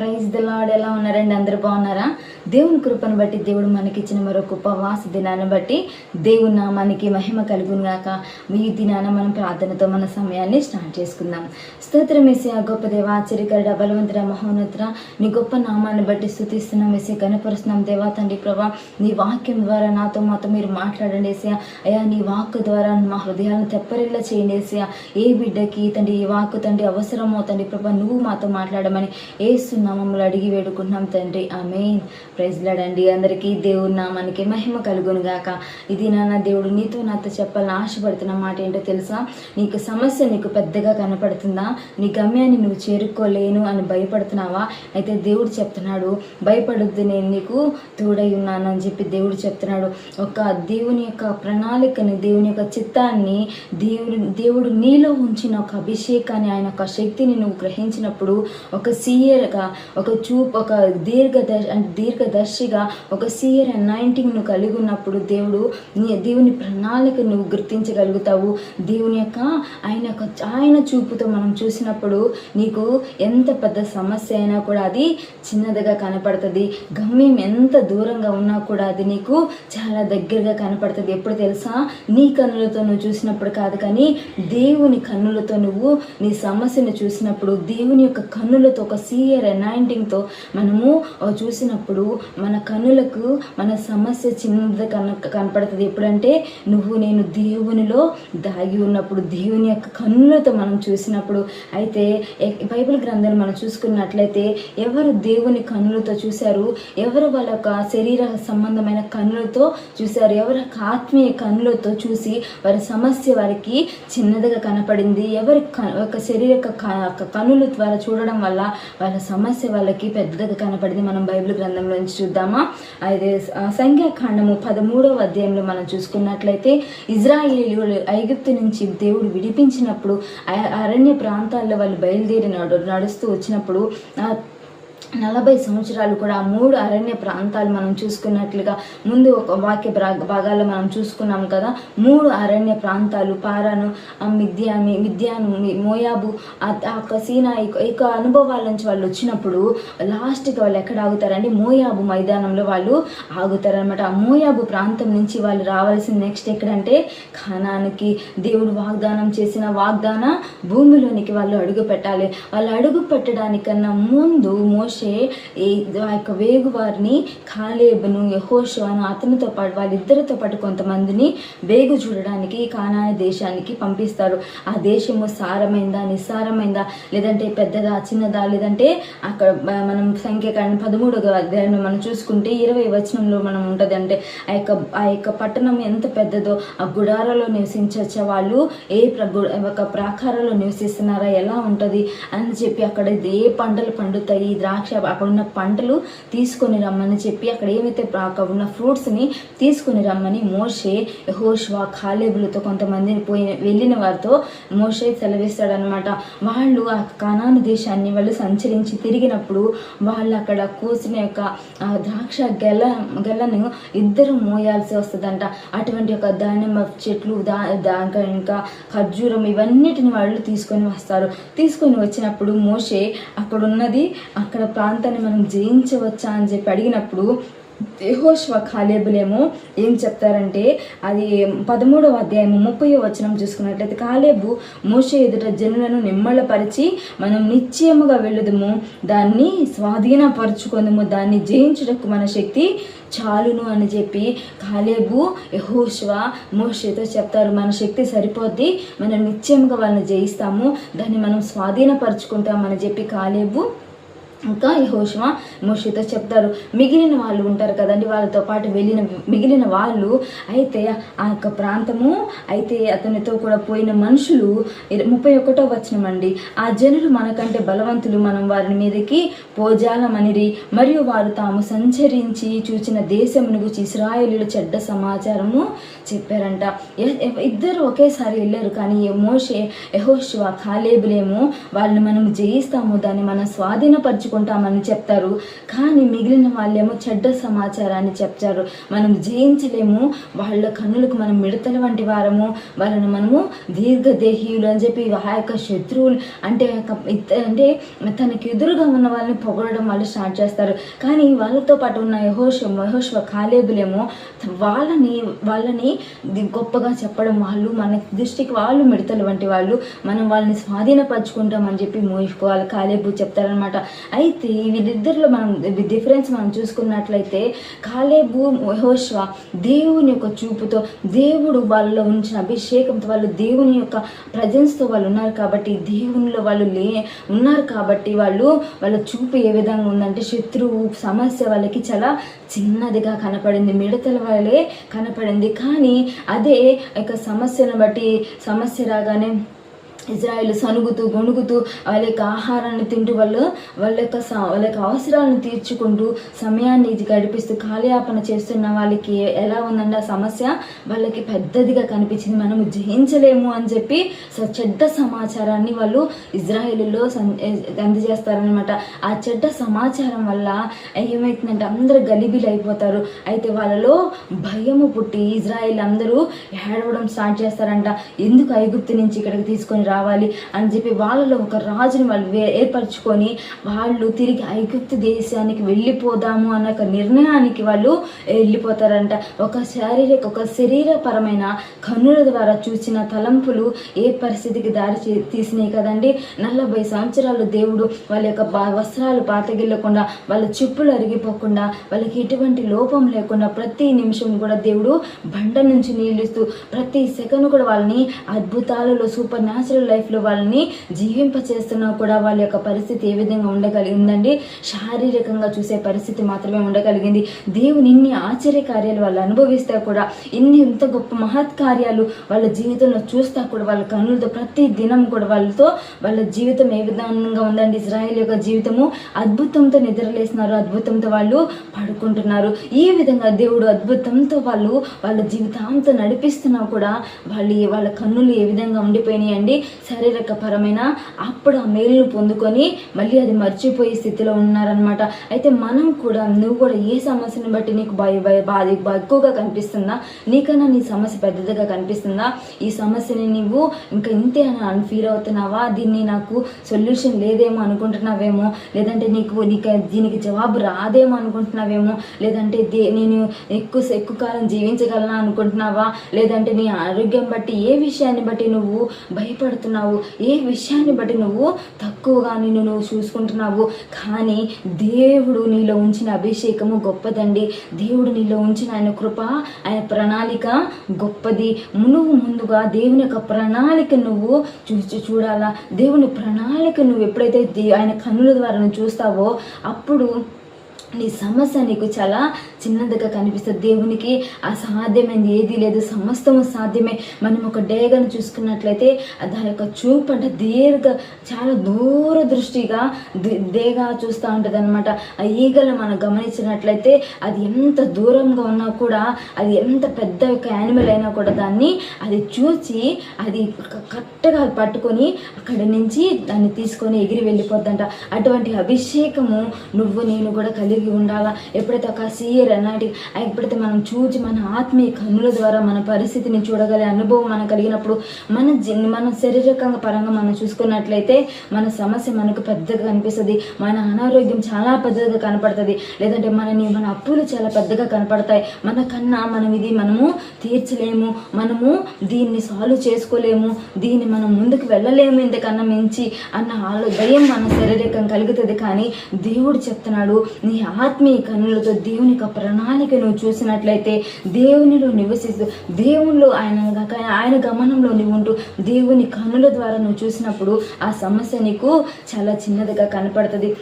Praise దిలాడ్ ఎలా ఉన్నారండి? అందరు బాగున్నారా? దేవుని కృపను బట్టి దేవుడు మనకిచ్చిన మరొక ఉపవాస దినాన్ని బట్టి దేవుని నామానికి మహిమ కలుగునుగాక మీ ఈ దినాన మనం ప్రార్థనతో మన సమయాన్ని స్టార్ట్ చేసుకుందాం. స్తోత్రం వేసి గొప్ప దేవ ఆశ్చర్యకరుడ బలవంతుడ నీ గొప్ప నామాన్ని బట్టి స్థుతిస్తున్నాం వేసే కనపరుస్తున్నాం దేవా తండ్రి ప్రభా. నీ వాక్యం ద్వారా నాతో మాతో మీరు మాట్లాడండి వేసే అయ్యా నీ వాక్ ద్వారా మా హృదయాలను తెప్పరిల్లా చేయండి వేసే ఏ బిడ్డకి తండ్రి ఈ వాక్ తండ్రి అవసరమో తండ్రి ప్రభా నువ్వు మాతో మాట్లాడమని ఏసునామములు అడిగి వేడుకుంటున్నాం తండ్రి. ఆమెన్. ప్రైజ్ లాడండి అందరికీ నా నామానికి మహిమ కలుగును గాక. ఇది నాన్న దేవుడు నీతో నాతో చెప్పాలని ఆశపడుతున్న మాట ఏంటో తెలుసా? నీకు సమస్య నీకు పెద్దగా కనపడుతుందా? నీ గమ్యాన్ని నువ్వు చేరుకోలేను అని భయపడుతున్నావా? అయితే దేవుడు చెప్తున్నాడు భయపడొద్దు నేను నీకు తోడై ఉన్నాను అని చెప్పి దేవుడు చెప్తున్నాడు. ఒక దేవుని యొక్క ప్రణాళికని దేవుని యొక్క చిత్తాన్ని దేవుడు దేవుడు నీలో ఉంచిన ఒక అభిషేకాన్ని ఆయన యొక్క శక్తిని నువ్వు గ్రహించినప్పుడు ఒక సీయర్గా ఒక చూపు ఒక దీర్ఘ దీర్ఘ దర్శిగా ఒక సీయర్ అనాయింటింగ్ నువ్వు కలిగి ఉన్నప్పుడు దేవుడు నీ దేవుని ప్రణాళిక నువ్వు గుర్తించగలుగుతావు. దేవుని యొక్క ఆయన యొక్క ఆయన చూపుతో మనం చూసినప్పుడు నీకు ఎంత పెద్ద సమస్య అయినా కూడా అది చిన్నదిగా కనపడుతుంది. గమ్యం ఎంత దూరంగా ఉన్నా కూడా అది నీకు చాలా దగ్గరగా కనపడుతుంది. ఎప్పుడు తెలుసా? నీ కన్నులతో నువ్వు చూసినప్పుడు కాదు కానీ దేవుని కన్నులతో నువ్వు నీ సమస్యను చూసినప్పుడు దేవుని యొక్క కన్నులతో ఒక సీయర్ అనాయింటింగ్తో మనము చూసినప్పుడు మన కనులకు మన సమస్య చిన్నది కన కనపడుతుంది. ఎప్పుడంటే నువ్వు నేను దేవునిలో దాగి ఉన్నప్పుడు దేవుని యొక్క కన్నులతో మనం చూసినప్పుడు. అయితే బైబిల్ గ్రంథాలు మనం చూసుకున్నట్లయితే ఎవరు దేవుని కన్నులతో చూశారు? ఎవరు వాళ్ళ యొక్క శరీర సంబంధమైన కన్నులతో చూశారు? ఎవరి ఆత్మీయ కన్నులతో చూసి వారి సమస్య వారికి చిన్నదిగా కనపడింది? ఎవరి క- యొక్క శరీర కనుల ద్వారా చూడడం వల్ల వాళ్ళ సమస్య వాళ్ళకి పెద్దగా కనపడింది? మనం బైబిల్ గ్రంథంలో గురించి చూద్దామా? అయితే సంఖ్యాకాండము పదమూడవ అధ్యాయంలో మనం చూసుకున్నట్లయితే ఇజ్రాయేలీలు ఐగుప్తు నుంచి దేవుడు విడిపించినప్పుడు అరణ్య ప్రాంతాల్లో వాళ్ళు బయలుదేరి నడు నడుస్తూ వచ్చినప్పుడు నలభై సంవత్సరాలు కూడా మూడు అరణ్య ప్రాంతాలు మనం చూసుకున్నట్లుగా ముందు ఒక వాక్య భాగాలు మనం చూసుకున్నాం కదా. మూడు అరణ్య ప్రాంతాలు పారాను ఆ మిద్యాను మోయాబు ఆ యొక్క సీనా యొక్క అనుభవాల నుంచి వాళ్ళు వచ్చినప్పుడు లాస్ట్కి వాళ్ళు ఎక్కడ ఆగుతారంటే మోయాబు మైదానంలో వాళ్ళు ఆగుతారనమాట ఆ మోయాబు ప్రాంతం నుంచి వాళ్ళు రావాల్సిన నెక్స్ట్ ఎక్కడంటే ఖానానికి దేవుడు వాగ్దానం చేసిన వాగ్దాన భూమిలోనికి వాళ్ళు అడుగు పెట్టాలి వాళ్ళు అడుగు పెట్టడానికన్నా ముందు మోషే ఈ ఆ యొక్క వేగు వారిని కాలేబును యహోషను అతనితో పాటు వాళ్ళిద్దరితో పాటు కొంతమందిని వేగు చూడడానికి కానాయ దేశానికి పంపిస్తారు. ఆ దేశము సారమైందా నిస్సారమైందా లేదంటే పెద్దదా చిన్నదా లేదంటే అక్కడ మనం సంఖ్య కానీ పదమూడుగా అధ్యాయంలో మనం చూసుకుంటే ఇరవై వచనంలో మనం ఉంటుంది అంటే ఆ యొక్క ఆ యొక్క పట్టణం ఎంత పెద్దదో ఆ గుడారాలో నివసించచ్చే వాళ్ళు ఏ ఒక ప్రాకారంలో నివసిస్తున్నారా ఎలా ఉంటుంది అని చెప్పి అక్కడ ఏ పంటలు పండుతాయి ద్రాక్ష అక్కడ ఉన్న పంటలు తీసుకొని రమ్మని చెప్పి అక్కడ ఏమైతే అక్కడ ఉన్న ఫ్రూట్స్ని తీసుకొని రమ్మని మోషే హోష్వా కాలేబులతో కొంతమందిని పోయి వెళ్ళిన వారితో మోషే సెలవిస్తాడనమాట వాళ్ళు ఆ కణాను దేశాన్ని వాళ్ళు సంచరించి తిరిగినప్పుడు వాళ్ళు అక్కడ కూసిన యొక్క ద్రాక్ష గెల గెలను ఇద్దరు మోయాల్సి వస్తుందంట. అటువంటి యొక్క దానిమ్మ చెట్లు దా దాకా ఇంకా ఖర్జూరం ఇవన్నిటిని వాళ్ళు తీసుకొని వస్తారు. తీసుకొని వచ్చినప్పుడు మోషే అక్కడ ఉన్నది అక్కడ ప్రాంతాన్ని మనం జయించవచ్చా అని చెప్పి అడిగినప్పుడు యెహోషువ కాలేబులేమో ఏం చెప్తారంటే అది పదమూడవ అధ్యాయము ముప్పై వచనం చూసుకున్నట్లయితే కాలేబు మోస ఎదుట జనులను నిమ్మళపరిచి మనం నిశ్చయముగా వెళ్ళుదుము. దాన్ని స్వాధీనపరుచుకుందము దాన్ని జయించుటకు మన శక్తి చాలును అని చెప్పి కాలేబు యహోష్వ మోషతో చెప్తారు. మన శక్తి సరిపోద్ది. మనం నిశ్చయంగా వాళ్ళని జయిస్తాము. దాన్ని మనం స్వాధీనపరుచుకుంటామని చెప్పి కాలేబు ఇంకా యహోషువ మోషితో చెప్తారు. మిగిలిన వాళ్ళు ఉంటారు కదండి వాళ్ళతో పాటు వెళ్ళిన మిగిలిన వాళ్ళు. అయితే ఆ యొక్క ప్రాంతము అయితే అతనితో కూడా పోయిన మనుషులు ముప్పై ఒకటో వచనమండి ఆ జనులు మనకంటే బలవంతులు మనం వారి మీదకి పోజాలమనిరి. మరియు వారు తాము సంచరించి చూచిన దేశమును గురించి ఇస్రాయేలీల చెడ్డ సమాచారము చెప్పారంట. ఇద్దరు ఒకేసారి వెళ్ళారు కానీ మోషే యహోషువ కాలేబులేమో వాళ్ళని మనం జయిస్తాము దాన్ని మనం స్వాధీనపరచు పంచుకుంటామని చెప్తారు. కానీ మిగిలిన వాళ్ళేమో చెడ్డ సమాచారాన్ని చెప్తారు. మనం జయించలేము. వాళ్ళ కన్నులకు మనం మిడతల వంటి వారము. వాళ్ళను మనము దీర్ఘదేహీయులు అని చెప్పి ఆ యొక్క శత్రువులు అంటే అంటే తనకి ఎదురుగా ఉన్న వాళ్ళని పొగడడం వాళ్ళు స్టార్ట్ చేస్తారు. కానీ వాళ్ళతో పాటు ఉన్న యహోష మహోష్వ కాలేబులేమో వాళ్ళని వాళ్ళని గొప్పగా చెప్పడం వాళ్ళు మన దృష్టికి వాళ్ళు మిడతలు వంటి వాళ్ళు. మనం వాళ్ళని స్వాధీనపరచుకుంటామని చెప్పి మోహిపోవాలి కాలేబు చెప్తారనమాట అయితే వీళ్ళిద్దరిలో మనం డిఫరెన్స్ మనం చూసుకున్నట్లయితే కాలేబు యెహోషువ దేవుని యొక్క చూపుతో దేవుడు వాళ్ళలో ఉంచిన అభిషేకంతో వాళ్ళు దేవుని యొక్క ప్రజెన్స్తో వాళ్ళు ఉన్నారు కాబట్టి దేవునిలో వాళ్ళు లే ఉన్నారు కాబట్టి వాళ్ళు వాళ్ళ చూపు ఏ విధంగా ఉందంటే శత్రువు సమస్య వాళ్ళకి చాలా చిన్నదిగా కనపడింది మిడతల వాళ్ళే కనపడింది. కానీ అదే యొక్క సమస్యను బట్టి సమస్య రాగానే ఇజ్రాయిల్ సనుగుతూ గొణుగుతూ వాళ్ళ యొక్క ఆహారాన్ని తింటూ వాళ్ళు వాళ్ళ యొక్క స- వాళ్ళ యొక్క అవసరాలను తీర్చుకుంటూ సమయాన్ని ఇది గడిపిస్తూ కాలయాపన చేస్తున్న వాళ్ళకి ఎలా ఉందంటే ఆ సమస్య వాళ్ళకి పెద్దదిగా కనిపించింది. మనము జయించలేము అని చెప్పి చెడ్డ సమాచారాన్ని వాళ్ళు ఇజ్రాయిల్లో అందజేస్తారనమాట ఆ చెడ్డ సమాచారం వల్ల ఏమవుతుందంటే అందరూ గలిబిలు అయిపోతారు అయితే వాళ్ళలో భయము పుట్టి ఇజ్రాయిల్ అందరూ ఏడవడం స్టార్ట్ చేస్తారంట. ఎందుకు ఐగుప్తు నుంచి ఇక్కడికి తీసుకొని రా రావాలి అని చెప్పి వాళ్ళలో ఒక రాజుని వాళ్ళు ఏర్పరచుకొని వాళ్ళు తిరిగి ఐగుప్తు దేశానికి వెళ్ళిపోదాము అన్న ఒక నిర్ణయానికి వాళ్ళు వెళ్ళిపోతారంట. ఒక శారీరక ఒక శరీరపరమైన కన్నుల ద్వారా చూసిన తలంపులు ఏ పరిస్థితికి దారి తీసినాయి కదండి? నలభై సంవత్సరాలు దేవుడు వాళ్ళ యొక్క వస్త్రాలు పాతగిల్లకుండా వాళ్ళ చెప్పులు అరిగిపోకుండా వాళ్ళకి ఎటువంటి లోపం లేకుండా ప్రతి నిమిషం కూడా దేవుడు బండ నుంచి నీళ్ళిస్తూ ప్రతి సెకండ్ కూడా వాళ్ళని అద్భుతాలలో సూపర్ న్యాచురల్ లైఫ్లో వాళ్ళని జీవింపచేస్తున్నా కూడా వాళ్ళ యొక్క పరిస్థితి ఏ విధంగా ఉండగలిగిందండి? శారీరకంగా చూసే పరిస్థితి మాత్రమే ఉండగలిగింది. దేవుని ఇన్ని ఆశ్చర్య కార్యాలు వాళ్ళు అనుభవిస్తే కూడా ఇన్ని ఇంత గొప్ప మహత్ కార్యాలు వాళ్ళ జీవితంలో చూస్తా కూడా వాళ్ళ కన్నులతో ప్రతి దినం కూడా వాళ్ళతో వాళ్ళ జీవితం ఏ విధంగా ఉందండి? ఇజ్రాయెల్ యొక్క జీవితము అద్భుతంతో నిద్రలేస్తున్నారు అద్భుతంతో వాళ్ళు పడుకుంటున్నారు. ఈ విధంగా దేవుడు అద్భుతంతో వాళ్ళు వాళ్ళ జీవితాంతో నడిపిస్తున్నా కూడా వాళ్ళు వాళ్ళ కన్నులు ఏ విధంగా ఉండిపోయినాయి శారీరకపరమైన శారీరక పరమైన అప్పుడు ఆ మేలును పొందుకొని మళ్ళీ అది మర్చిపోయే స్థితిలో ఉన్నారనమాట అయితే మనం కూడా నువ్వు కూడా ఏ సమస్యను బట్టి నీకు భయ భయ బాధ ఎక్కువగా కనిపిస్తుందా? నీకన్నా నీ సమస్య పెద్దదిగా కనిపిస్తుందా? ఈ సమస్యని నువ్వు ఇంకా ఇంతే అని ఫీల్ అవుతున్నావా? దీన్ని నాకు సొల్యూషన్ లేదేమో అనుకుంటున్నావేమో? లేదంటే నీకు నీకు దీనికి జవాబు రాదేమో అనుకుంటున్నావేమో? లేదంటే దే నేను ఎక్కువ ఎక్కువ కాలం జీవించగలనా అనుకుంటున్నావా? లేదంటే నీ ఆరోగ్యం బట్టి ఏ విషయాన్ని బట్టి నువ్వు భయపడుతున్నావు ఏ విషయాన్ని బట్టి నువ్వు తక్కువగా నిన్ను నువ్వు చూసుకుంటున్నావు? కానీ దేవుడు నీలో ఉంచిన అభిషేకము గొప్పదండి. దేవుడు నీలో ఉంచిన ఆయన కృప ఆయన ప్రణాళిక గొప్పది. నువ్వు ముందుగా దేవుని యొక్క ప్రణాళిక నువ్వు చూసి చూడాలా? దేవుని ప్రణాళిక నువ్వు ఎప్పుడైతే ఆయన కన్నుల ద్వారా నువ్వు చూస్తావో అప్పుడు నీ సమస్య నీకు చాలా చిన్నదిగా కనిపిస్తుంది. దేవునికి అసాధ్యమైంది ఏది లేదు సమస్తము సాధ్యమే మనం ఒక డేగను చూసుకున్నట్లయితే దాని యొక్క చూపు అంటే దీర్ఘ చాలా దూర దృష్టిగా దేగా చూస్తూ ఉంటుంది అనమాట ఆ ఈగలు మనం గమనించినట్లయితే అది ఎంత దూరంగా ఉన్నా కూడా అది ఎంత పెద్ద యొక్క యానిమల్ అయినా కూడా దాన్ని అది చూసి అది కరెక్ట్గా పట్టుకొని అక్కడి నుంచి దాన్ని తీసుకొని ఎగిరి వెళ్ళిపోద్దంట. అటువంటి అభిషేకము నువ్వు నేను కూడా కలిగి ఉండాలా? ఎప్పుడైతే ఒక సీయర్ అన్నటి ఎప్పుడైతే మనం చూచి మన ఆత్మీయ కన్నుల ద్వారా మన పరిస్థితిని చూడగలిగే అనుభవం మనం కలిగినప్పుడు మన జీ మన శారీరకంగా పరంగా మనం చూసుకున్నట్లయితే మన సమస్య మనకు పెద్దగా కనిపిస్తుంది. మన అనారోగ్యం చాలా పెద్దగా కనపడుతుంది. లేదంటే మనని మన అప్పులు చాలా పెద్దగా కనపడతాయి. మన కన్నా మనం ఇది మనము తీర్చలేము. మనము దీన్ని సాల్వ్ చేసుకోలేము. దీన్ని మనం ముందుకు వెళ్ళలేము ఇంతకన్నా మించి అన్న ఆలో భయం మన శారీరకం కలుగుతుంది. కానీ దేవుడు చెప్తున్నాడు నీ ఆత్మీయ కన్నులతో దేవుని యొక్క ప్రణాళిక నువ్వు చూసినట్లయితే దేవునిలో నివసిస్తూ దేవునిలో ఆయన ఆయన గమనంలో నువ్వు ఉంటూ దేవుని కన్నుల ద్వారా నువ్వు చూసినప్పుడు ఆ సమస్య నీకు చాలా చిన్నదిగా కనపడుతుంది.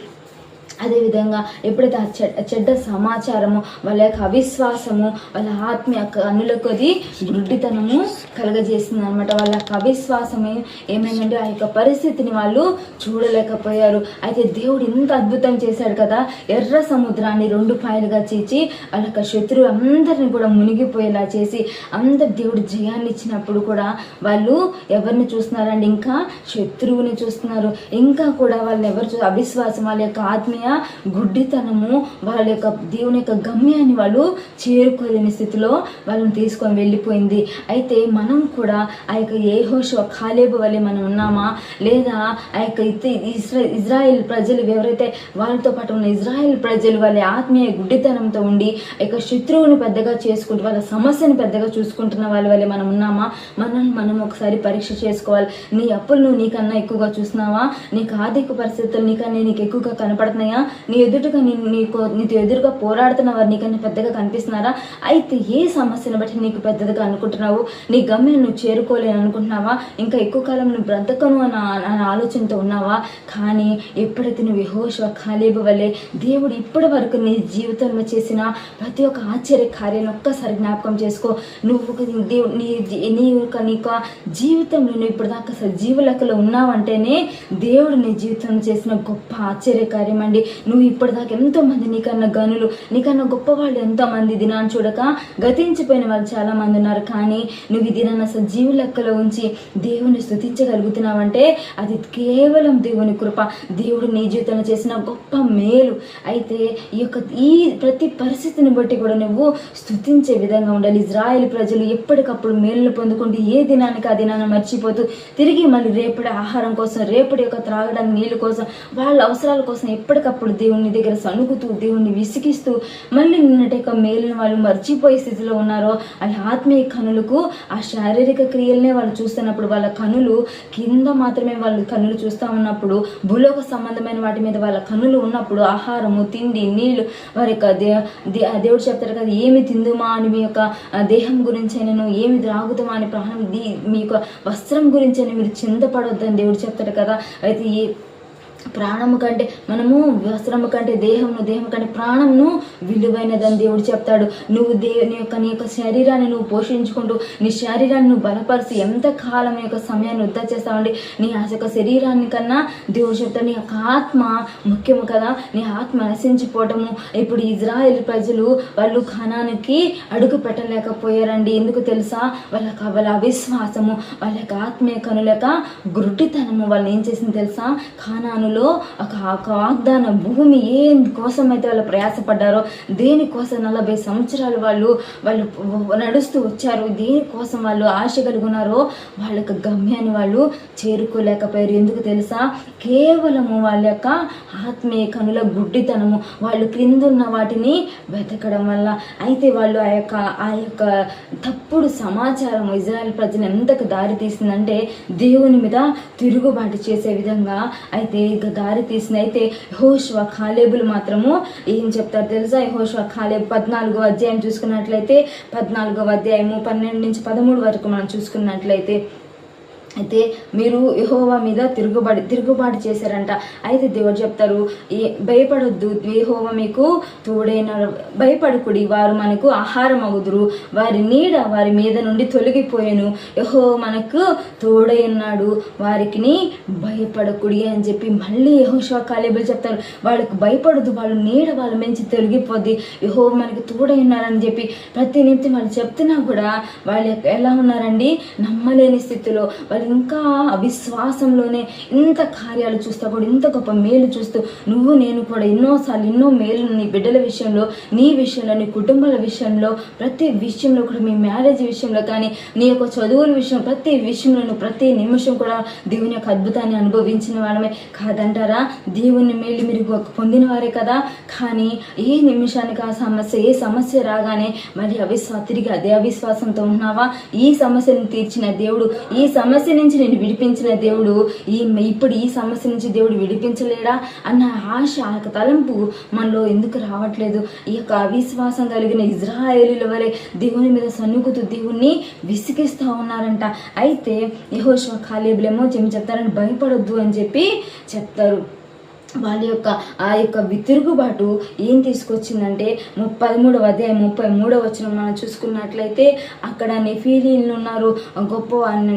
అదేవిధంగా ఎప్పుడైతే ఆ చెడ్డ చెడ్డ సమాచారము వాళ్ళ యొక్క అవిశ్వాసము వాళ్ళ ఆత్మీయ కన్నులకు కొద్ది గుడ్డితనము కలగజేసింది అనమాట వాళ్ళ యొక్క అవిశ్వాసమే ఏమైందంటే ఆ యొక్క పరిస్థితిని వాళ్ళు చూడలేకపోయారు. అయితే దేవుడు ఇంత అద్భుతం చేశాడు కదా. ఎర్ర సముద్రాన్ని రెండు పాయలుగా చీచి వాళ్ళ యొక్క శత్రువు అందరిని కూడా మునిగిపోయేలా చేసి అందరు దేవుడు జయాన్ని ఇచ్చినప్పుడు కూడా వాళ్ళు ఎవరిని చూస్తున్నారండి? ఇంకా శత్రువుని చూస్తున్నారు. ఇంకా కూడా వాళ్ళు ఎవరు చూ అవిశ్వాసం వాళ్ళ యొక్క ఆత్మీయ గుడ్డితనము వాళ్ళ యొక్క దేవుని యొక్క గమ్యాన్ని వాళ్ళు చేరుకోలేని స్థితిలో వాళ్ళని తీసుకొని వెళ్ళిపోయింది. అయితే మనం కూడా ఆ యొక్క ఏహోష ఖాలేబు వల్లే మనం ఉన్నామా? లేదా ఆ యొక్క ఇత- ఇస్రా ఇజ్రాయెల్ ప్రజలు ఎవరైతే వాళ్ళతో పాటు ఉన్న ఇజ్రాయెల్ ప్రజలు వాళ్ళ ఆత్మీయ గుడ్డితనంతో ఉండి ఆ యొక్క శత్రువుని పెద్దగా చేసుకుంటూ వాళ్ళ సమస్యని పెద్దగా చూసుకుంటున్న వాళ్ళ వల్లే మనం ఉన్నామా? మనల్ని మనం ఒకసారి పరీక్ష చేసుకోవాలి. నీ అప్పులు నువ్వు నీకన్నా ఎక్కువగా చూస్తున్నావా? నీకు ఆర్థిక పరిస్థితులు నీకన్నా నీకు ఎక్కువగా కనపడుతున్నాయా? నీ ఎదుటగా నీ నీకు నీతో ఎదురుగా పోరాడుతున్న వారు నీకన్నా పెద్దగా కనిపిస్తున్నారా? అయితే ఏ సమస్యను బట్టి నీకు పెద్దదిగా అనుకుంటున్నావు? నీ గమ్యం నువ్వు చేరుకోలేని అనుకుంటున్నావా? ఇంకా ఎక్కువ కాలం నువ్వు బ్రతకను అన్న ఆలోచనతో ఉన్నావా? కానీ ఎప్పుడైతే నువ్వు యెహోషువ ఖాళీబు వల్లే దేవుడు ఇప్పటి వరకు నీ జీవితంలో చేసిన ప్రతి ఒక్క ఆశ్చర్య కార్యాన్ని ఒక్కసారి జ్ఞాపకం చేసుకో. నువ్వు నీ నీ యొక్క నీ యొక్క జీవితంలో నువ్వు ఇప్పటిదాకా సజీవ లెక్కలో ఉన్నావంటేనే దేవుడు నీ జీవితంలో చేసిన గొప్ప ఆశ్చర్య కార్యం అండి. నువ్వు ఇప్పటిదాకా ఎంతో మంది నీకన్నా గనులు నీకన్నా గొప్ప వాళ్ళు ఎంతో మంది దినాన్ని చూడక గతించిపోయిన వాళ్ళు చాలా మంది ఉన్నారు. కానీ నువ్వు ఈ దినాన్ని అసలు జీవి లెక్కలో ఉంచి దేవుని స్థుతించగలుగుతున్నావంటే అది కేవలం దేవుని కృప. దేవుడు నీ జీవితంలో చేసిన గొప్ప మేలు. అయితే ఈ యొక్క ఈ ప్రతి పరిస్థితిని బట్టి కూడా నువ్వు స్థుతించే విధంగా ఉండాలి. ఇజ్రాయెల్ ప్రజలు ఎప్పటికప్పుడు మేలును పొందుకుంటూ ఏ దినానికి ఆ దినాన్ని మర్చిపోతూ తిరిగి మళ్ళీ రేపటి ఆహారం కోసం రేపటి యొక్క త్రాగడానికి నీళ్ళ కోసం వాళ్ళ అవసరాల కోసం ఎప్పటికప్పుడు దేవుని దగ్గర సణుగుతూ దేవుణ్ణి విసిగిస్తూ మళ్ళీ నిన్నటి యొక్క మేలును వాళ్ళు మర్చిపోయే స్థితిలో ఉన్నారో వాళ్ళ ఆత్మీయ కనులకు ఆ శారీరక క్రియలనే వాళ్ళు చూస్తున్నప్పుడు వాళ్ళ కనులు కింద మాత్రమే వాళ్ళు కనులు చూస్తూ ఉన్నప్పుడు భూలోక సంబంధమైన వాటి మీద వాళ్ళ కనులు ఉన్నప్పుడు ఆహారము తిండి నీళ్ళు వారి యొక్క దే దేవుడు చెప్తారు కదా ఏమి తిందుమా అని మీ యొక్క దేహం గురించి అయినను ఏమి త్రాగుతామా అని ప్రాణం మీ యొక్క వస్త్రం గురించి మీరు చింతపడొద్దని దేవుడు చెప్తాడు కదా అయితే ఈ ప్రాణము కంటే మనము వస్త్రము కంటే దేహమును దేహం కంటే ప్రాణంను విలువైనదని దేవుడు చెప్తాడు. నువ్వు దే నీ యొక్క నీ యొక్క శరీరాన్ని నువ్వు పోషించుకుంటూ నీ శరీరాన్ని నువ్వు బలపరిచి ఎంత కాలం నీ యొక్క సమయాన్ని వృద్ధా చేస్తావండి? నీ ఆ యొక్క శరీరాన్ని కన్నా దేవుడు చెప్తాడు నీ యొక్క ఆత్మ ముఖ్యము కదా. నీ ఆత్మ నశించిపోవటము. ఇప్పుడు ఇజ్రాయెల్ ప్రజలు వాళ్ళు ఖానానికి అడుగు పెట్టలేకపోయారండి. ఎందుకు తెలుసా? వాళ్ళ వాళ్ళ అవిశ్వాసము వాళ్ళ యొక్క ఆత్మీయ కనులక గురుటితనము గుడ్డితనము వాళ్ళు ఏం చేసింది తెలుసా? ఖానాను ఒక ఒక వాగ్దాన భూమి ఏ కోసం అయితే వాళ్ళు ప్రయాసపడ్డారో దేనికోసం నలభై సంవత్సరాలు వాళ్ళు వాళ్ళు నడుస్తూ వచ్చారు దేనికోసం వాళ్ళు ఆశ కలుగున్నారో వాళ్ళ యొక్క గమ్యాన్ని వాళ్ళు చేరుకోలేకపోయారు. ఎందుకు తెలుసా? కేవలము వాళ్ళ యొక్క ఆత్మీయ కనుల గుడ్డితనము వాళ్ళు క్రిందున్న వాటిని వెతకడం వల్ల. అయితే వాళ్ళు ఆ యొక్క ఆ యొక్క తప్పుడు సమాచారం ఇజ్రాయెల్ ప్రజలు ఎంతకు దారి తీసిందంటే దేవుని మీద తిరుగుబాటు చేసే విధంగా అయితే ఇంకా దారి తీసిన అయితే హోష్వా ఖాలేబులు మాత్రము ఏం చెప్తారు తెలుసా? హోష్వా ఖాలేబ్ పద్నాలుగో అధ్యాయం చూసుకున్నట్లయితే పద్నాలుగో అధ్యాయము పన్నెండు నుంచి పదమూడు వరకు మనం చూసుకున్నట్లయితే అయితే మీరు యహోవా మీద తిరుగుబడి తిరుగుబాటు చేశారంట. అయితే దేవుడు చెప్తారు ఏ భయపడొద్దు యెహోవా మీకు తోడైన భయపడకుడి వారు మనకు ఆహారం అగుదురు వారి నీడ వారి మీద నుండి తొలగిపోయాను. యహో మనకు తోడై ఉన్నాడు వారికి భయపడకుడి అని చెప్పి మళ్ళీ యహోషా కాలేబులు చెప్తారు. వాళ్ళకు భయపడదు వాళ్ళు నీడ వాళ్ళ మంచి తొలగిపోద్ది. యహో మనకి తోడై ఉన్నారని చెప్పి ప్రతి నిమిషం వాళ్ళు చెప్తున్నా కూడా వాళ్ళు ఎలా ఉన్నారండి? నమ్మలేని స్థితిలో. వాళ్ళు ఇంకా అవిశ్వాసంలోనే ఇంత కార్యాలు చూస్తా కూడా ఇంత గొప్ప మేలు చూస్తూ నువ్వు నేను కూడా ఎన్నోసార్లు ఎన్నో మేలు నీ బిడ్డల విషయంలో నీ విషయంలో నీ కుటుంబాల విషయంలో ప్రతి విషయంలో కూడా మీ మ్యారేజ్ విషయంలో కానీ నీ యొక్క చదువుల విషయం ప్రతి విషయంలోనూ ప్రతి నిమిషం కూడా దేవుని యొక్క అద్భుతాన్ని అనుభవించిన వాళ్ళమే కాదంటారా? దేవుని మేలు మీరు పొందిన వారే కదా? కానీ ఏ నిమిషానికి ఆ సమస్య ఏ సమస్య రాగానే మరి అవిశ్వా తిరిగి అదే అవిశ్వాసంతో ఉన్నావా ఈ సమస్యను తీర్చిన దేవుడు ఈ సమస్య నుంచి నేను విడిపించిన దేవుడు ఈ ఇప్పుడు ఈ సమస్య నుంచి దేవుడు విడిపించలేడా అన్న ఆశ ఆ యొక్క తలంపు మనలో ఎందుకు రావట్లేదు? ఈ యొక్క అవిశ్వాసం కలిగిన ఇజ్రాయేలీల వలె దేవుని మీద సన్నుగుతూ దేవుణ్ణి విసిగిస్తూ ఉన్నారంట. అయితే యహోష్వ ఖాళీబులేమో చెమి చెప్తారని భయపడొద్దు అని చెప్పి చెప్తారు. వాళ్ళ యొక్క ఆ యొక్క వి- తిరుగుబాటు ఏం తీసుకొచ్చిందంటే పదమూడవ అధ్యాయం ముప్పై మూడవ వచ్చిన మనం చూసుకున్నట్లయితే అక్కడ నెఫీలీలు ఉన్నారు గొప్ప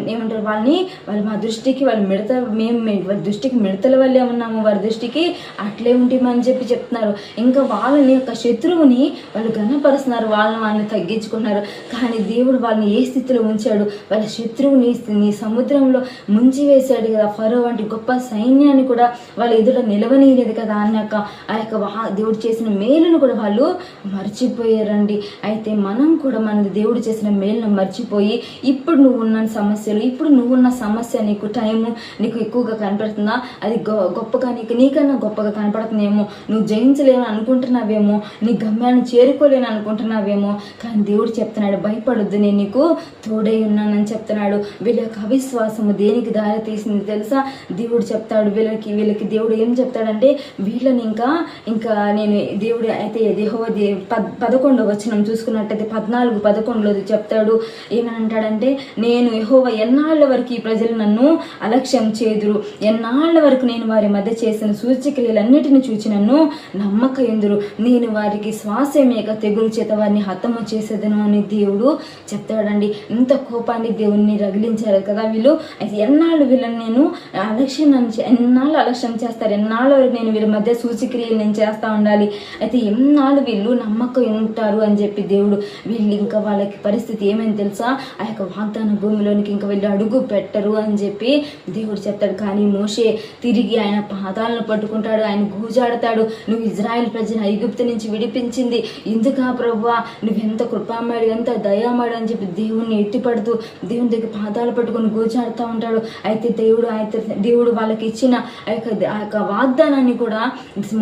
ఏమంటారు వాళ్ళని? వాళ్ళు మా దృష్టికి వాళ్ళు మిడత మేము వాళ్ళ దృష్టికి మిడతల వల్లే ఉన్నాము వారి దృష్టికి అట్లే ఉంటామని చెప్పి చెప్తున్నారు. ఇంకా వాళ్ళని యొక్క శత్రువుని వాళ్ళు గణపరుస్తున్నారు వాళ్ళని వాళ్ళని తగ్గించుకున్నారు. కానీ దేవుడు వాళ్ళని ఏ స్థితిలో ఉంచాడు? వాళ్ళ శత్రువుని సముద్రంలో ముంచి వేశాడు కదా ఫరో వంటి గొప్ప సైన్యాన్ని కూడా వాళ్ళ ఎదుట నిలవనీయలేదు కదా అన్నాక ఆ యొక్క దేవుడు చేసిన మేలును కూడా వాళ్ళు మర్చిపోయారండి. అయితే మనం కూడా మన దేవుడు చేసిన మేలును మర్చిపోయి ఇప్పుడు నువ్వు ఉన్న సమస్యలు ఇప్పుడు నువ్వు ఉన్న సమస్య నీకు టైము నీకు ఎక్కువగా కనపడుతుందా? అది గొ- గొప్పగా నీకు నీకన్నా గొప్పగా కనపడుతుందేమో. నువ్వు జయించలేను అనుకుంటున్నావేమో నీ గమ్యాన్ని చేరుకోలేని అనుకుంటున్నావేమో. కానీ దేవుడు చెప్తున్నాడు భయపడొద్దు నేను నీకు తోడై ఉన్నానని చెప్తున్నాడు. వీళ్ళ యొక్క అవిశ్వాసము దేనికి దారి తీసింది తెలుసా? దేవుడు చెప్తాడు వీళ్ళకి వీళ్ళకి దేవుడు ఏం చెప్తాడంటే వీళ్ళని ఇంకా ఇంకా నేను దేవుడు అయితే దేహోవ దే పద్ పదకొండవ వచనం చూసుకున్నట్టయితే పద్నాలుగు పదకొండులో చెప్తాడు. ఏమని అంటాడంటే నేను యహోవ ఎన్నాళ్ళ వరకు ఈ ప్రజలు నన్ను అలక్ష్యం చేదురు? ఎన్నాళ్ళ వరకు నేను వారి మధ్య చేసిన సూచక్రియలన్నిటిని చూచి నన్ను నమ్మక ఎందురు నేను వారికి శ్వాసమేక తెగులు చేత వారిని హతము చేసేదను అని దేవుడు చెప్తాడండి. ఇంత కోపాన్ని దేవుణ్ణి రగిలించారు కదా వీళ్ళు. అయితే ఎన్నాళ్ళు వీళ్ళని నేను అలక్ష్యం ఎన్నాళ్ళు అలక్ష్యం చేస్తారు? ఎన్నాళ్ళు వరకు నేను వీళ్ళ మధ్య సూచిక్రియలు నేను చేస్తూ ఉండాలి. అయితే ఎన్నాళ్ళు వీళ్ళు నమ్మకం ఉంటారు అని చెప్పి దేవుడు వీళ్ళు ఇంకా వాళ్ళకి పరిస్థితి ఏమైంది తెలుసా? ఆ యొక్క వాగ్దాన భూమిలోనికి ఇంకా వీళ్ళు అడుగు పెట్టరు అని చెప్పి దేవుడు చెప్తాడు. కానీ మోషే తిరిగి ఆయన పాదాలను పట్టుకుంటాడు. ఆయన గూజాడతాడు. నువ్వు ఇజ్రాయెల్ ప్రజను ఐగుప్తు నుంచి విడిపించింది. ఎందుకా నువ్వు నువ్వెంత కృపామాడు ఎంత దయామాడు అని చెప్పి దేవుణ్ణి ఎత్తిపడుతూ దేవుని దగ్గర పాదాలు పట్టుకొని గూజాడుతూ ఉంటాడు. అయితే దేవుడు అయితే దేవుడు వాళ్ళకి ఇచ్చిన ఆ యొక్క ఆ యొక్క వాగ్దానాన్ని కూడా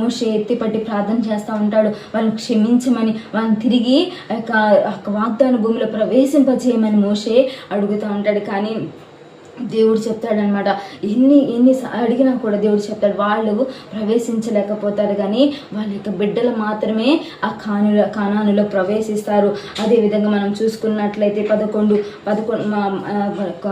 మోషే ఎత్తిపట్టి ప్రార్థన చేస్తూ ఉంటాడు. వాళ్ళని క్షమించమని వాళ్ళని తిరిగి యొక్క వాగ్దాన భూమిలో ప్రవేశింపజేయమని మోషే అడుగుతూ ఉంటాడు. కానీ దేవుడు చెప్తాడనమాట ఎన్ని ఎన్ని అడిగినా కూడా దేవుడు చెప్తాడు వాళ్ళు ప్రవేశించలేకపోతారు. కానీ వాళ్ళ యొక్క బిడ్డలు మాత్రమే ఆ కానుల కానానులో ప్రవేశిస్తారు. అదేవిధంగా మనం చూసుకున్నట్లయితే పదకొండు పదకొండు ఒక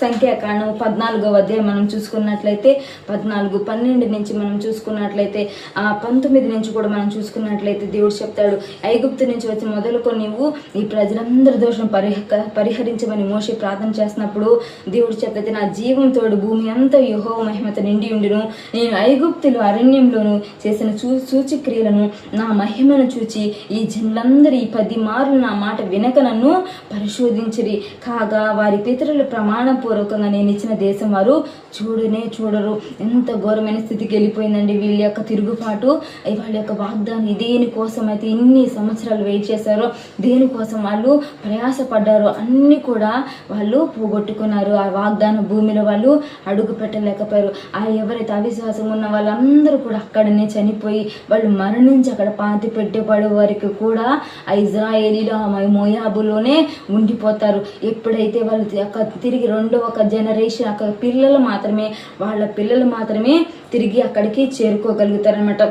సంఖ్యాకాండం పద్నాలుగవ అధ్యాయం మనం చూసుకున్నట్లయితే పద్నాలుగు పన్నెండు నుంచి మనం చూసుకున్నట్లయితే ఆ పంతొమ్మిది నుంచి కూడా మనం చూసుకున్నట్లయితే దేవుడు చెప్తాడు ఐగుప్తు నుంచి వచ్చి మొదలుకొని నువ్వు ఈ ప్రజలందరి దోషం పరిహ పరిహరించమని మోషి ప్రార్థన చేసినప్పుడు దేవుడు చెప్తే నా జీవంతోడు భూమి అంతా యుహో మహిమత నిండి ఉండును. నేను ఐగుప్తులు అరణ్యంలోను చేసిన చూ సూచిక్రియలను నా మహిమను చూచి ఈ జనులందరూ ఈ పది మార్లు నా మాట వినక నన్ను పరిశోధించిరి. కాగా వారి పితరుల పూర్వకంగా నేను ఇచ్చిన దేశం వారు చూడనే చూడరు. ఎంత ఘోరమైన స్థితికి వెళ్ళిపోయిందండి వీళ్ళ యొక్క తిరుగుబాటు. వాళ్ళ యొక్క వాగ్దానం దేనికోసం అయితే ఇన్ని సంవత్సరాలు వెయిట్ చేశారో దేనికోసం వాళ్ళు ప్రయాసపడ్డారో అన్నీ కూడా వాళ్ళు పోగొట్టుకున్నారు. ఆ వాగ్దాన భూమిలో వాళ్ళు అడుగు పెట్టలేకపోయారు. ఆ ఎవరైతే అవిశ్వాసం ఉన్న వాళ్ళందరూ కూడా అక్కడనే చనిపోయి వాళ్ళు మరణించి అక్కడ పాతి పెట్టేపడే వారికి కూడా ఆ ఇజ్రాయేలీలో ఆ మోయాబులోనే ఉండిపోతారు. ఎప్పుడైతే వాళ్ళు ఒక తిరిగి రెండో ఒక జనరేషన్ ఒక పిల్లలు మాత్రమే వాళ్ళ పిల్లలు మాత్రమే తిరిగి అక్కడికి చేరుకోగలుగుతారనమాట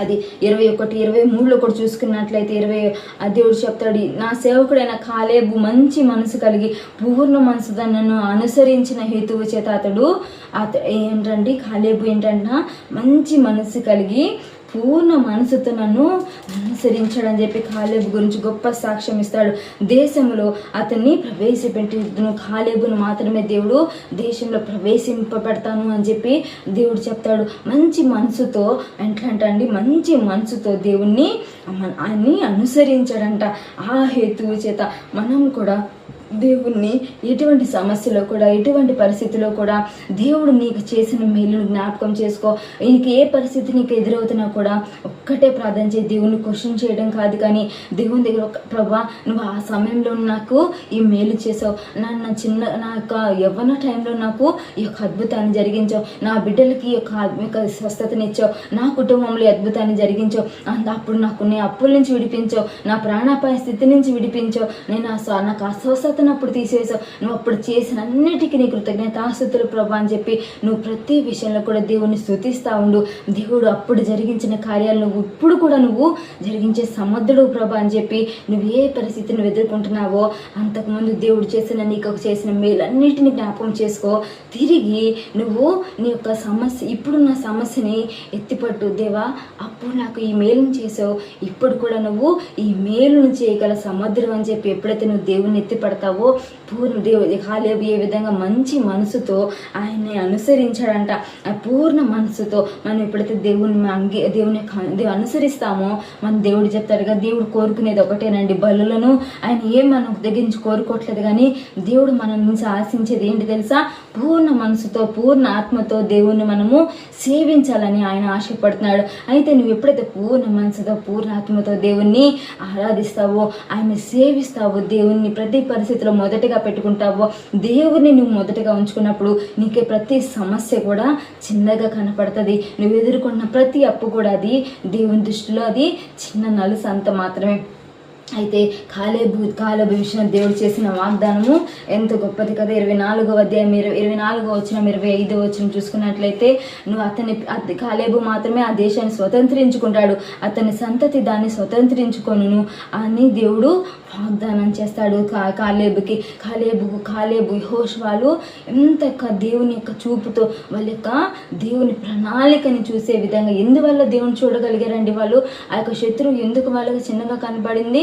అది ఇరవై ఒకటి ఇరవై మూడులో కూడా చూసుకున్నట్లయితే ఇరవై దేవుడు చెప్తాడు నా సేవకుడైన కాలేబు మంచి మనసు కలిగి పూర్ణ మనసుతో నన్ను అనుసరించిన హేతువు చేత అతడు అత ఏంటండి? కాలేబు ఏంటంటే మంచి మనసు కలిగి పూర్ణ మనసుతో నన్ను అనుసరించాడని చెప్పి కాలేబు గురించి గొప్ప సాక్ష్యం ఇస్తాడు. దేశంలో అతన్ని ప్రవేశపెట్టిను కాలేబును మాత్రమే దేవుడు దేశంలో ప్రవేశింపబెడతాను అని చెప్పి దేవుడు చెప్తాడు. మంచి మనసుతో ఎట్లంటండి అండి మంచి మనసుతో దేవుణ్ణి మన- అనుసరించాడంట. ఆ హేతువు చేత మనం కూడా దేవుణ్ణి ఎటువంటి సమస్యలో కూడా ఎటువంటి పరిస్థితిలో కూడా దేవుడు నీకు చేసిన మేలును జ్ఞాపకం చేసుకో. నీకు ఏ పరిస్థితి నీకు ఎదురవుతున్నా కూడా ఒక్కటే ప్రార్థన చేయి. దేవుని క్వశ్చన్ చేయడం కాదు కానీ దేవుని దగ్గర ఒక ప్రభా నువ్వు ఆ సమయంలో నాకు ఈ మేలు చేసావు. నా నా చిన్న నా యొక్క యవ్వన టైంలో నాకు ఈ యొక్క అద్భుతాన్ని జరిగించావు. నా బిడ్డలకి ఈ యొక్క ఆత్మిక స్వస్థతనిచ్చావు నా కుటుంబంలో అద్భుతాన్ని జరిగించావు. అంత అప్పుడు నాకు నీ అప్పుల నుంచి విడిపించావు. నా ప్రాణాపాయ స్థితి నుంచి విడిపించావు. నేను ఆ స్వ- నాకు అస్వస్థత చేస్తున్నప్పుడు తీసేసావు నువ్వు అప్పుడు చేసిన అన్నిటికీ నీ కృతజ్ఞతాస్తుతులు ప్రభా అని చెప్పి నువ్వు ప్రతి విషయంలో కూడా దేవుని స్థుతిస్తూ ఉండు. దేవుడు అప్పుడు జరిగించిన కార్యాలు నువ్వు ఇప్పుడు కూడా నువ్వు జరిగించే సమర్థుడు ప్రభా అని చెప్పి నువ్వు ఏ పరిస్థితిని ఎదుర్కొంటున్నావో అంతకుముందు దేవుడు చేసిన నీకు చేసిన మేలన్నిటిని జ్ఞాపకం చేసుకో. తిరిగి నువ్వు నీ యొక్క సమస్య ఇప్పుడున్న సమస్యని ఎత్తిపట్టు. దేవా అప్పుడు నాకు ఈ మేలుని చేసావు ఇప్పుడు కూడా నువ్వు ఈ మేలును చేయగల సముద్రం అని చెప్పి ఎప్పుడైతే నువ్వు దేవుని ఎత్తిపడతావు పూర్ణ దేవుడి కాలేబు ఏ విధంగా మంచి మనసుతో ఆయన్ని అనుసరించాడంట. ఆ పూర్ణ మనసుతో మనం ఎప్పుడైతే దేవుని అంగే దేవుని దేవు అనుసరిస్తామో మన దేవుడు చెప్తాడుగా దేవుడు కోరుకునేది ఒకటేనండి. బలులను ఆయన ఏం మనం తెగించి కోరుకోవట్లేదు కానీ దేవుడు మన నుంచి ఆశించేది ఏంటి తెలుసా? పూర్ణ మనసుతో పూర్ణ ఆత్మతో దేవుణ్ణి మనము సేవించాలని ఆయన ఆశపడుతున్నాడు. అయితే నువ్వు ఎప్పుడైతే పూర్ణ మనసుతో పూర్ణ ఆత్మతో దేవుణ్ణి ఆరాధిస్తావో ఆయన సేవిస్తావో దేవుణ్ణి ప్రతి పరిస్థితి పరిస్థితిలో మొదటగా పెట్టుకుంటావో దేవుని నువ్వు మొదటగా ఉంచుకున్నప్పుడు నీకే ప్రతి సమస్య కూడా చిన్నగా కనపడుతుంది. నువ్వు ఎదుర్కొన్న ప్రతి అప్పు కూడా అది దేవుని దృష్టిలో అది చిన్న నలుసు అంత మాత్రమే. అయితే కాలేబు కాలేబు విషయం దేవుడు చేసిన వాగ్దానము ఎంత గొప్పది కదా. ఇరవై నాలుగో అధ్యాయం ఇరవై ఇరవై నాలుగో వచ్చిన ఇరవై ఐదో వచ్చిన చూసుకున్నట్లయితే నువ్వు అతని కాలేబు మాత్రమే ఆ దేశాన్ని స్వతంత్రించుకుంటాడు. అతని సంతతి దాన్ని స్వతంత్రించుకొనును అని దేవుడు వాగ్దానం చేస్తాడు కా కాలేబుకి. కాలేబు కాలేబు వాళ్ళు ఎంత దేవుని యొక్క చూపుతో వాళ్ళ యొక్క దేవుని ప్రణాళికని చూసే విధంగా ఎందువల్ల దేవుని చూడగలిగారండి వాళ్ళు? ఆ యొక్క శత్రువు ఎందుకు వాళ్ళకి చిన్నగా కనబడింది?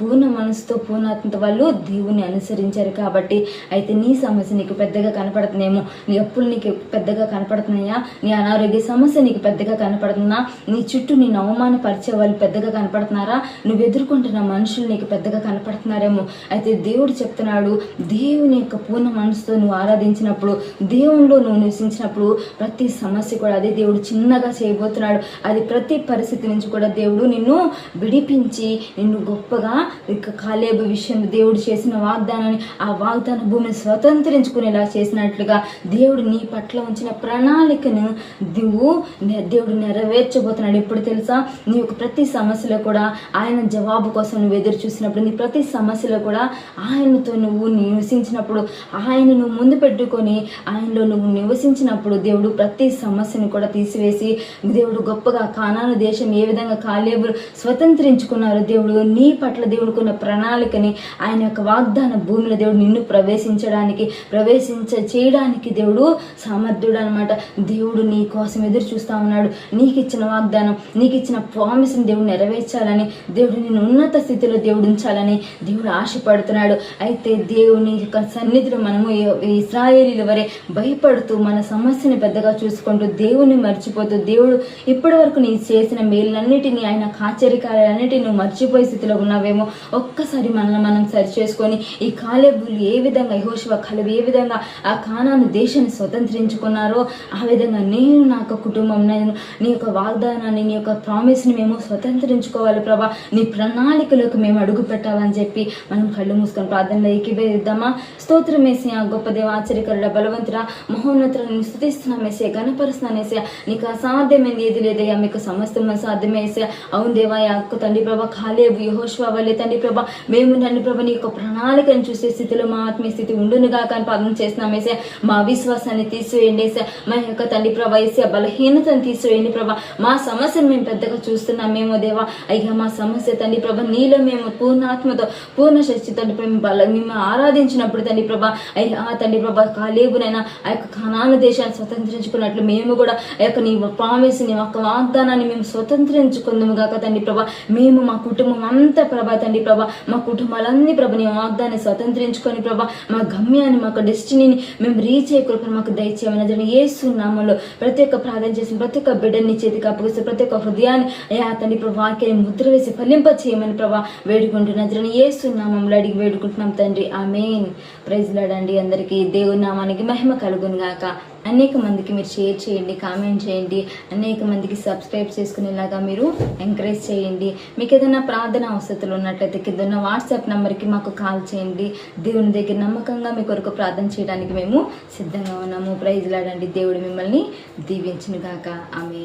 పూర్ణ మనసుతో పూర్ణాత్మత వాళ్ళు దేవుని అనుసరించారు కాబట్టి అయితే నీ సమస్య నీకు పెద్దగా కనపడుతుందేమో? నీ అప్పులు నీకు పెద్దగా కనపడుతున్నాయా? నీ అనారోగ్య సమస్య నీకు పెద్దగా కనపడుతుందా? నీ చుట్టూ నేను అవమానపరిచే వాళ్ళు పెద్దగా కనపడుతున్నారా? నువ్వు ఎదుర్కొంటున్న మనుషులు నీకు పెద్దగా కనపడుతున్నారేమో? అయితే దేవుడు చెప్తున్నాడు దేవుని యొక్క పూర్ణ మనసుతో నువ్వు ఆరాధించినప్పుడు దేవునిలో నువ్వు నివసించినప్పుడు ప్రతి సమస్య కూడా అదే దేవుడు చిన్నగా చేయబోతున్నాడు. అది ప్రతి పరిస్థితి నుంచి కూడా దేవుడు నిన్ను విడిపించి నిన్ను గొప్పగా ఇక కాలేబు విషయం దేవుడు చేసిన వాగ్దానాన్ని ఆ వాగ్దాన భూమిని స్వతంత్రించుకునేలా చేసినట్లుగా దేవుడు నీ పట్ల ఉంచిన ప్రణాళికను నువ్వు దేవుడు నెరవేర్చబోతున్నాడు. ఎప్పుడు తెలుసా? నీ యొక్క ప్రతి సమస్యలో కూడా ఆయన జవాబు కోసం నువ్వు ఎదురు చూసినప్పుడు నీ ప్రతి సమస్యలో కూడా ఆయనతో నువ్వు నివసించినప్పుడు ఆయన నువ్వు ముందు పెట్టుకొని ఆయనలో నువ్వు నివసించినప్పుడు దేవుడు ప్రతి సమస్యను కూడా తీసివేసి దేవుడు గొప్పగా కానాను దేశం ఏ విధంగా కాలేబులు స్వతంత్రించుకున్నారు దేవుడు నీ పట్ల దేవుడుకున్న ప్రణాళికని ఆయన యొక్క వాగ్దాన భూమిలో దేవుడు నిన్ను ప్రవేశించడానికి ప్రవేశించ చేయడానికి దేవుడు సమర్థుడు అనమాట దేవుడు నీ కోసం ఎదురు చూస్తా ఉన్నాడు. నీకు ఇచ్చిన వాగ్దానం నీకు ఇచ్చిన ప్రామిస్ని దేవుడు నెరవేర్చాలని దేవుడు నిన్ను ఉన్నత స్థితిలో దేవుడు ఉంచాలని దేవుడు ఆశపడుతున్నాడు. అయితే దేవుని యొక్క సన్నిధిలో మనము ఇస్రాయేలీల వరే భయపడుతూ మన సమస్యని పెద్దగా చూసుకుంటూ దేవుని మర్చిపోతూ దేవుడు ఇప్పటి వరకు నీ చేసిన మేలన్నిటినీ ఆయన కాచరికాలన్నిటిని నువ్వు మర్చిపోయే స్థితిలో ఉన్నావేమో ఒక్కసారి మనల్ని మనం సరి చేసుకొని ఈ కాలేబులు ఏ విధంగా యహోశివ కలవి ఏ విధంగా ఆ కానాను దేశాన్ని స్వతంత్రించుకున్నారో ఆ విధంగా నేను నా యొక్క కుటుంబం నేను నీ యొక్క వాగ్దానాన్ని నీ యొక్క ప్రామిస్ని మేము స్వతంత్రించుకోవాలి ప్రభా. నీ ప్రణాళికలోకి మేము అడుగు పెట్టాలని చెప్పి మనం కళ్ళు మూసుకొని ప్రార్థనలో ఏకీభవిద్దామా? స్తోత్రం వేసి ఆ గొప్ప దేవ ఆశ్చర్యకరుడ బలవంతురా మహోన్నతులను స్థుతిస్తున్నాం వేసే గణపరుస్తున్నాను వేసే నీకు అసాధ్యమైంది ఏది లేదయ్యా మీకు సమస్తం సాధ్యమే అవును దేవా యొక్క తండ్రి ప్రభా కాలేవు యహోష్వా వల్లే తండ్రి ప్రభా మేము తండ్రి ప్రభా నీ యొక్క ప్రణాళికను చూసే స్థితిలో మా ఆత్మీయ స్థితి ఉండునుగా కానీ పదం చేస్తున్నాం వేసే మా విశ్వాసాన్ని తీసివేయండి వేసే మా యొక్క తండ్రి ప్రభ వేసే బలహీనతను తీసివేయండి ప్రభా. మా సమస్యను మేము పెద్దగా చూస్తున్నాం మేము దేవా. అయ్యా మా సమస్య తండ్రి ప్రభా నీలో మేము పూర్ణాత్మతో పూర్ణ శక్తి తండ్రి ప్రభా, బల మేము ఆరాధించినప్పుడు తండ్రి ప్రభా అయ్యా తండ్రి ప్రభ కాలేబునైనా ఆ యొక్క కణాన దేశాన్ని స్వతంత్రించుకున్నట్లు మేము కూడా ఆ యొక్క నీ ప్రామిస్ నీ యొక్క వాగ్దానాన్ని మేము స్వతంత్రించుకుందాము కాక తండ్రి ప్రభా. మేము మా కుటుంబం అంతా ప్రభా తండ్రి ప్రభా? మా కుటుంబాలన్నీ ప్రభా నీ వాగ్దాన్ని స్వతంత్రించుకొని ప్రభా మా గమ్యాన్ని మాకు డెస్టినీని మేము రీచ్ అయ్యే కృపను మాకు దయచేయమని జరిగిన ఏసు నామంలో ప్రతి ఒక్క ప్రార్థన చేసిన ప్రతి ఒక్క బిడ్డని చేతికి అప్పగిస్తే ప్రతి ఒక్క హృదయాన్ని అయ్యా తండ్రి ప్రభు వాక్యాన్ని ముద్ర వేసి ఫలింప చేయమని ప్రభా వేడుకుంటున్నా జరిగిన ఏసు నామంలో అడిగి వేడుకుంటున్నాం తండ్రి. ఆ మెయిన్ ప్రైజ్లాడండి అందరికీ. దేవుని నామానికి మహిమ కలుగును గాక అనేక మందికి మీరు షేర్ చేయండి కామెంట్ చేయండి అనేక మందికి సబ్స్క్రైబ్ చేసుకునేలాగా మీరు ఎంకరేజ్ చేయండి. మీకు ఏదైనా ప్రార్థన అవసరాలు ఉన్నట్లయితే కింద ఉన్న వాట్సాప్ నెంబర్కి మాకు కాల్ చేయండి. దేవుని దగ్గర నమ్మకంగా మీ కొరకు ప్రార్థన చేయడానికి మేము సిద్ధంగా ఉన్నాము. ప్రైజ్ లాడండి దేవుడు మిమ్మల్ని దీవించునుగాక. ఆమె